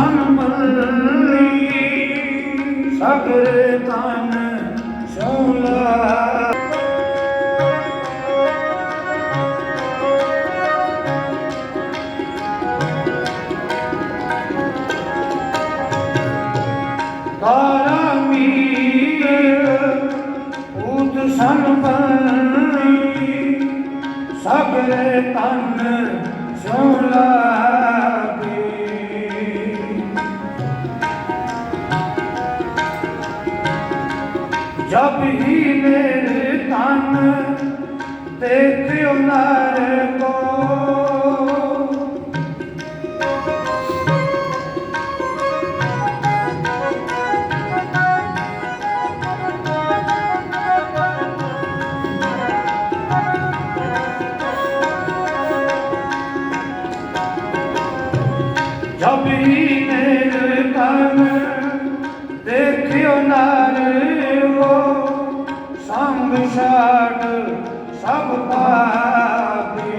ਮਨ ਮੱਲੀ ਸਗਰੇ ਤਨ ਸੋਲਾ ਸਗਰੇ ਤਨ ਸੋਲਾ ਜਬ ਹੀ ਮੇਰੇ ਤਨ ਦੇਖਿਓ ਨਰ ਕੋ। ਜਬ ਹੀ ਛਾੜ ਸਭ ਪਾਪੀ।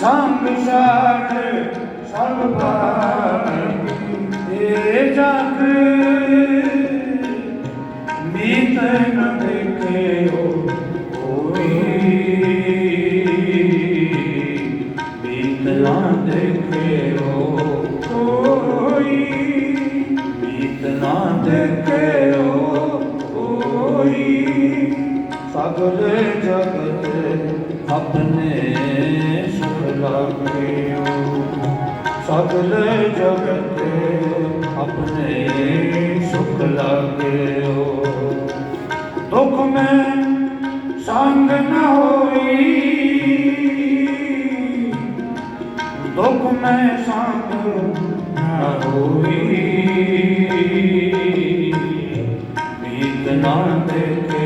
ਸੰਗ ਛਾੜ ਸਭ ਪਾਪੀ। ਇਹ ਜਗ ਮੀਤ ਨ ਦੇਖਿਓ ਕੋਈ। ਮੀਤ ਨਾ ਦੇਖਿਓ ਕੋਈ। ਨਾ ਦੇਖਿਓ ਕੋਈ ਸਗਲ ਜਗਤ ਆਪਣੇ ਸੁਖ ਲਾਗਿਓ। ਸਗਲ ਜਗਤ ਆਪਣੇ ਸੁਖ ਲਾਗਿਓ। ਦੁਖ ਮੈਂ ਸੰਗ ਨ ਹੋਈ। ਦੁਖ ਮੈਂ ਸੰਗ ਦੇਖਿਓ